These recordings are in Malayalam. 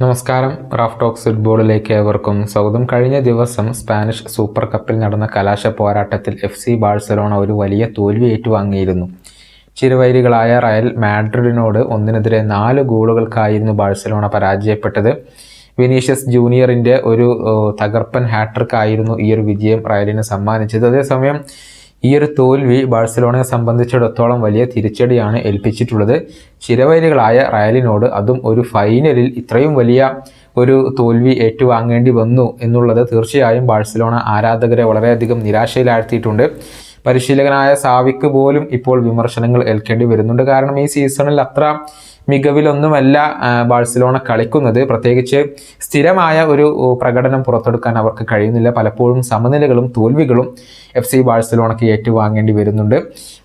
നമസ്കാരം. റാഫ് ടോക്സ് ഫുട്ബോളിലേക്ക് ഏവർക്കും സ്വാഗതം. കഴിഞ്ഞ ദിവസം സ്പാനിഷ് സൂപ്പർ കപ്പിൽ നടന്ന കലാശ പോരാട്ടത്തിൽ എഫ് സി ബാഴ്സലോണ ഒരു വലിയ തോൽവി ഏറ്റുവാങ്ങിയിരുന്നു. ചിരുവൈരികളായ റയൽ മാഡ്രിഡിനോട് ഒന്നിനെതിരെ നാല് ഗോളുകൾക്കായിരുന്നു ബാഴ്സലോണ പരാജയപ്പെട്ടത്. വിനീഷ്യസ് ജൂനിയറിന്റെ ഒരു തകർപ്പൻ ഹാട്രിക് ആയിരുന്നു ഈ ഒരു വിജയം റയലിന് സമ്മാനിച്ചത്. അതേസമയം ഈ ഒരു തോൽവി ബാഴ്സലോണയെ സംബന്ധിച്ചിടത്തോളം വലിയ തിരിച്ചടിയാണ് ഏൽപ്പിച്ചിട്ടുള്ളത്. ചിരവൈരികളായ റയലിനോട് അതും ഒരു ഫൈനലിൽ ഇത്രയും വലിയ ഒരു തോൽവി ഏറ്റുവാങ്ങേണ്ടി വന്നു എന്നുള്ളത് തീർച്ചയായും ബാഴ്സലോണ ആരാധകരെ വളരെയധികം നിരാശയിലാഴ്ത്തിയിട്ടുണ്ട്. പരിശീലകനായ സാവിക്ക് പോലും ഇപ്പോൾ വിമർശനങ്ങൾ ഏൽക്കേണ്ടി വരുന്നുണ്ട്. കാരണം ഈ സീസണിൽ അത്ര മികവിലൊന്നുമല്ല ബാഴ്സലോണ കളിക്കുന്നത്. പ്രത്യേകിച്ച് സ്ഥിരമായ ഒരു പ്രകടനം പുറത്തെടുക്കാൻ അവർക്ക് കഴിയുന്നില്ല. പലപ്പോഴും സമനിലകളും തോൽവികളും എഫ് സി ബാഴ്സലോണയ്ക്ക് ഏറ്റുവാങ്ങേണ്ടി വരുന്നുണ്ട്.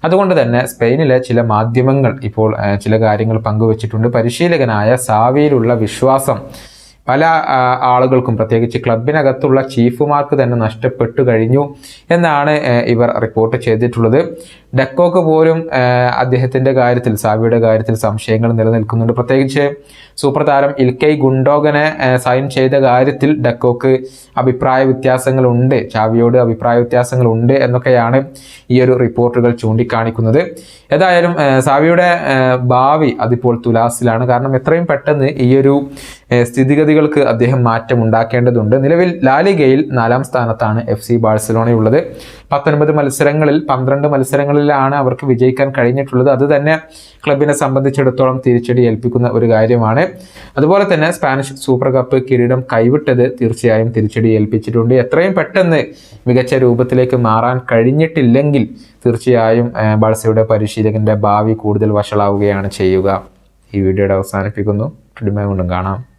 അതുകൊണ്ട് തന്നെ സ്പെയിനിലെ ചില മാധ്യമങ്ങൾ ഇപ്പോൾ ചില കാര്യങ്ങൾ പങ്കുവച്ചിട്ടുണ്ട്. പരിശീലകനായ സാവിയിലുള്ള വിശ്വാസം പല ആളുകൾക്കും പ്രത്യേകിച്ച് ക്ലബിനകത്തുള്ള ചീഫുമാർക്ക് തന്നെ നഷ്ടപ്പെട്ടു കഴിഞ്ഞു എന്നാണ് ഇവർ റിപ്പോർട്ട് ചെയ്തിട്ടുള്ളത്. ഡെക്കോക്ക് പോലും അദ്ദേഹത്തിന്റെ കാര്യത്തിൽ സാവിയുടെ കാര്യത്തിൽ സംശയങ്ങൾ നിലനിൽക്കുന്നുണ്ട്. പ്രത്യേകിച്ച് സൂപ്പർ താരം ഇൽക്കൈ ഗുണ്ടോഗനെ സൈൻ ചെയ്ത കാര്യത്തിൽ ഡെക്കോക്ക് അഭിപ്രായ വ്യത്യാസങ്ങളുണ്ട്. ചാവിയോട് അഭിപ്രായ വ്യത്യാസങ്ങളുണ്ട് എന്നൊക്കെയാണ് ഈ ഒരു റിപ്പോർട്ടുകൾ ചൂണ്ടിക്കാണിക്കുന്നത്. ഏതായാലും സാവിയുടെ ഭാവി അതിപ്പോൾ തുലാസിലാണ്. കാരണം എത്രയും പെട്ടെന്ന് ഈ ഒരു സ്ഥിതിഗതികൾക്ക് അദ്ദേഹം മാറ്റം ഉണ്ടാക്കേണ്ടതുണ്ട്. നിലവിൽ ലാലിഗയിൽ നാലാം സ്ഥാനത്താണ് എഫ് സി ബാഴ്സലോണയുള്ളത്. പത്തൊൻപത് മത്സരങ്ങളിൽ പന്ത്രണ്ട് മത്സരങ്ങളിലാണ് അവർക്ക് വിജയിക്കാൻ കഴിഞ്ഞിട്ടുള്ളത്. അത് തന്നെ ക്ലബിനെ സംബന്ധിച്ചിടത്തോളം തിരിച്ചടി ഏൽപ്പിക്കുന്ന ഒരു കാര്യമാണ്. അതുപോലെ തന്നെ സ്പാനിഷ് സൂപ്പർ കപ്പ് കിരീടം കൈവിട്ടത് തീർച്ചയായും തിരിച്ചടി ഏൽപ്പിച്ചിട്ടുണ്ട്. എത്രയും പെട്ടെന്ന് മികച്ച രൂപത്തിലേക്ക് മാറാൻ കഴിഞ്ഞിട്ടില്ലെങ്കിൽ തീർച്ചയായും ബാഴ്സയുടെ പരിശീലകന്റെ ഭാവി കൂടുതൽ വഷളാവുകയാണ് ചെയ്യുക. ഈ വീഡിയോയുടെ അവസാനിപ്പിക്കുന്നു. കാണാം.